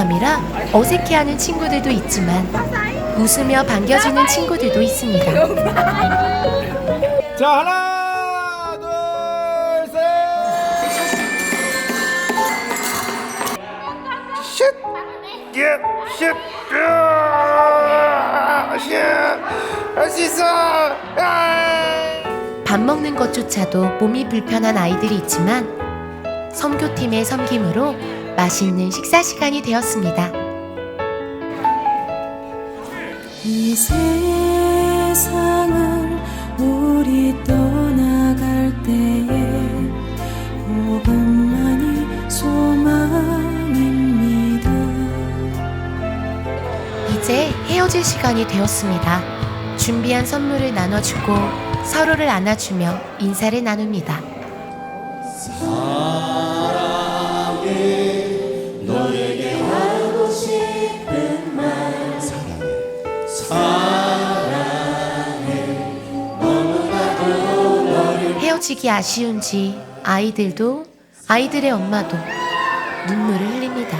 낯선남이라 어색해하는 친구들도 있지만 웃으며 반겨주는 친구들도 있습니다. 자 하나 둘 셋 슛! 예! 슛! 슛! 할수 있어! 아! 밥 먹는 것조차도 몸이 불편한 아이들이 있지만 선교팀의 섬김으로 맛있는 식사 시간이 되었습니다. 이 세상을 우리 떠나갈 때에 복음만이 소망입니다. 이제 헤어질 시간이 되었습니다. 준비한 선물을 나눠주고 서로를 안아주며 인사를 나눕니다. 헤어지기 아쉬운지 아이들도 아이들의 엄마도 눈물을 흘립니다.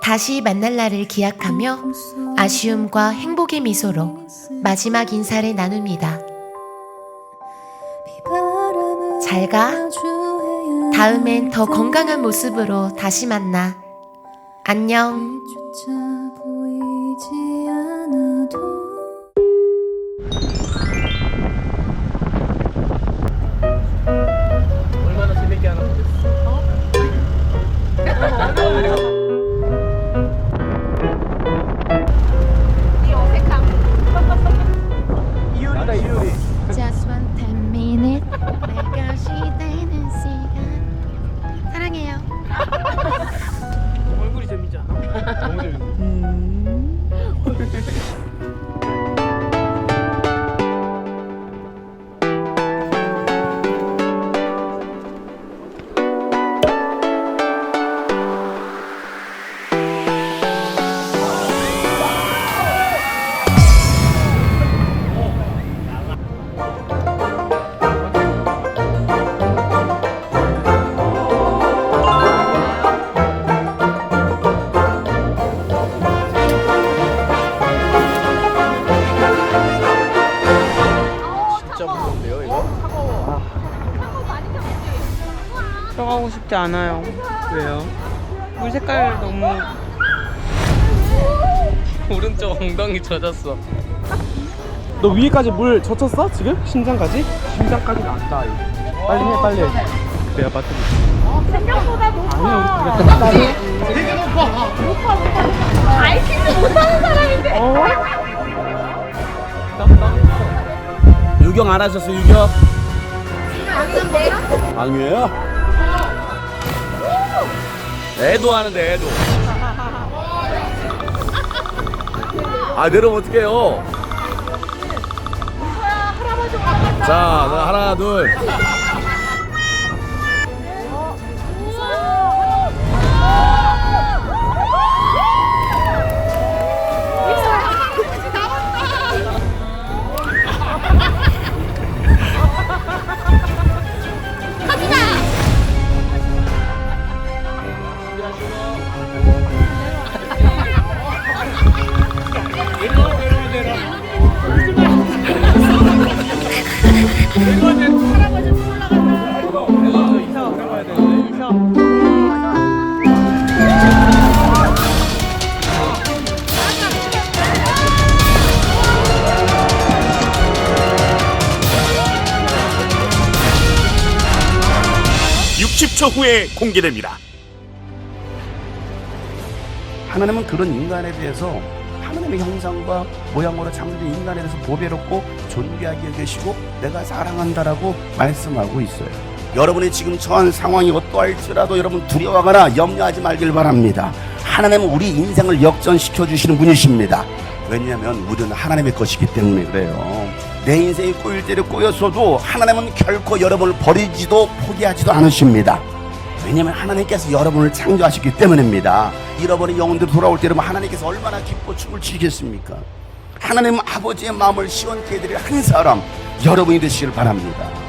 다시 만날 날을 기약하며 아쉬움과 행복의 미소로 마지막 인사를 나눕니다. 잘 가. 다음엔 더 건강한 모습으로 다시 만나. 안녕. 무서운데요 이거? 들어가고 싶지 않아요. 왜요? 물 색깔 너무 오른쪽 엉덩이 젖었어. 너 위에까지 물 젖혔어 지금? 심장까지? 심장까지는 안 닿아. 이거. 빨리 해 빨리. 내가 빠뜨리. 생각보다 높아. 아니야 유경 안 하셨어요, 유경? 아닌데? 아니에요? 애도 하는데, 애도. 아, 내려오면 어떡해요? 자, 자, 하나, 둘. 60초 후에 공개됩니다. 하나님은 그런 인간에 대해서 하나님의 형상과 모양으로 창조된 인간에 대해서 보배롭고 존귀하게 계시고 내가 사랑한다라고 말씀하고 있어요. 여러분이 지금 처한 상황이 어떠할지라도 여러분 두려워하거나 염려하지 말길 바랍니다. 하나님은 우리 인생을 역전시켜 주시는 분이십니다. 왜냐하면 우리는 하나님의 것이기 때문에 그래요. 내 인생이 꼬일 대로 꼬였어도 하나님은 결코 여러분을 버리지도 포기하지도 않으십니다. 왜냐하면 하나님께서 여러분을 창조하셨기 때문입니다. 잃어버린 영혼들이 돌아올 때 여러분 하나님께서 얼마나 기뻐 춤을 추겠습니까? 하나님 아버지의 마음을 시원케 해드릴 한 사람 여러분이 되시길 바랍니다.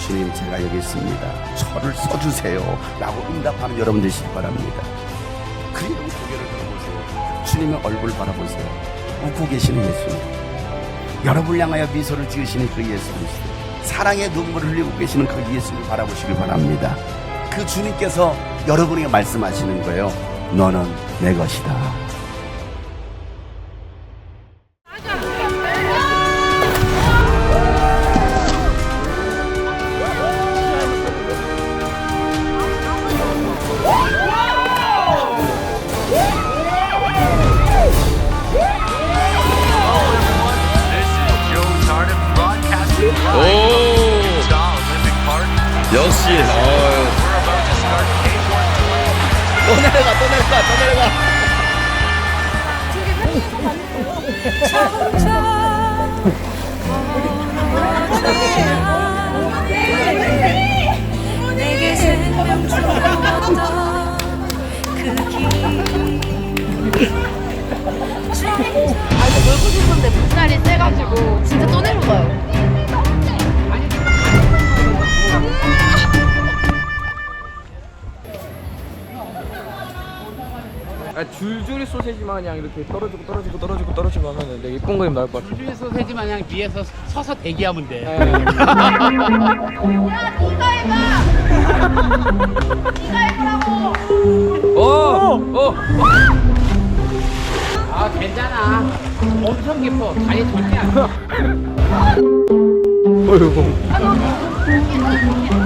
주님 제가 여기 있습니다. 저를 써주세요. 라고 응답하는 여러분 되시길 바랍니다. 그리고 고개를 들어보세요. 주님의 얼굴 바라보세요. 웃고 계시는 예수님. 여러분을 향하여 미소를 지으시는 그 예수 그리스도. 사랑의 눈물을 흘리고 계시는 그 예수를 바라보시길 바랍니다. 그 주님께서 여러분에게 말씀하시는 거예요. 너는 내 것이다. 역시. 또 내려가, 또 내려가, 또 내려가. 아, 줄줄이 소세지 마냥 이렇게 떨어지고 떨어지고 떨어지고 떨어지고 하면 되게 예쁜 그림 나올 것 같아. 줄줄이 소세지 마냥 뒤에서 서서 대기하면 돼. 야, 네가 해봐. 네가 해보라고. 어, 어. 아 괜찮아. 엄청 깊어. 다리 절대 안 돼. 뛰어!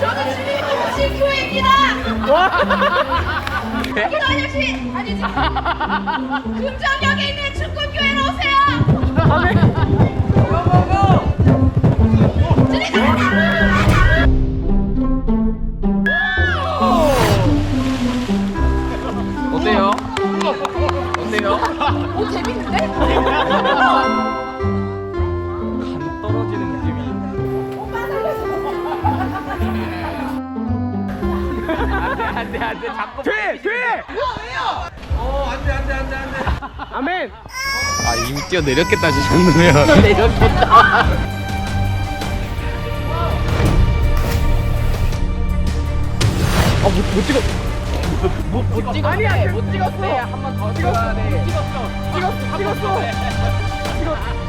저는 동시 교회입니다. 학교 아저씨 아니지. 금정역에 있는 축구교회로 오세요. 어때요? 아멘. 아 이미 뛰어 내렸겠다 저 정도면. 내렸겠다. 아못 찍어 못 찍었어 아니야 못 찍었어. 한 번 더 찍어야 돼. 찍었어. 찍었어. 찍었어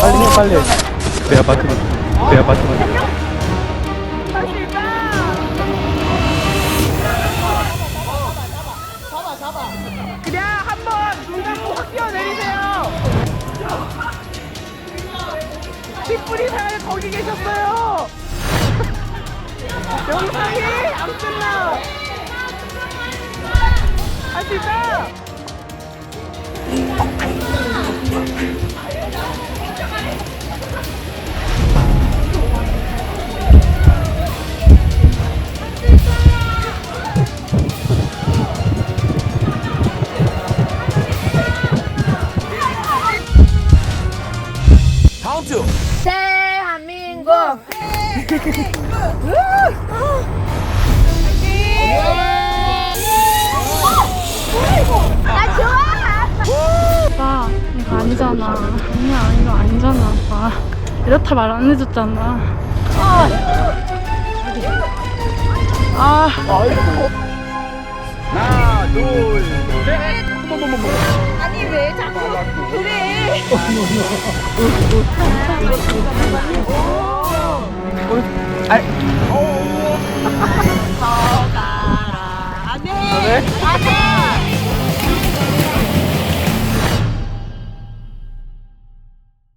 빨리 해 빨리. 내 아파트로 내 아파트로 그냥 한번 눈 감고 확 뛰어내리세요. 10분이 사이 거기 계셨어요. 영상이 안 끝나 할 수 있다 다음 주. 대한민국. 이렇다 말 안 해줬잖아. 아. 아. 하나, 둘, 셋. 아니 왜 자꾸 그래? 아이. 오. 아. 안돼. 안돼.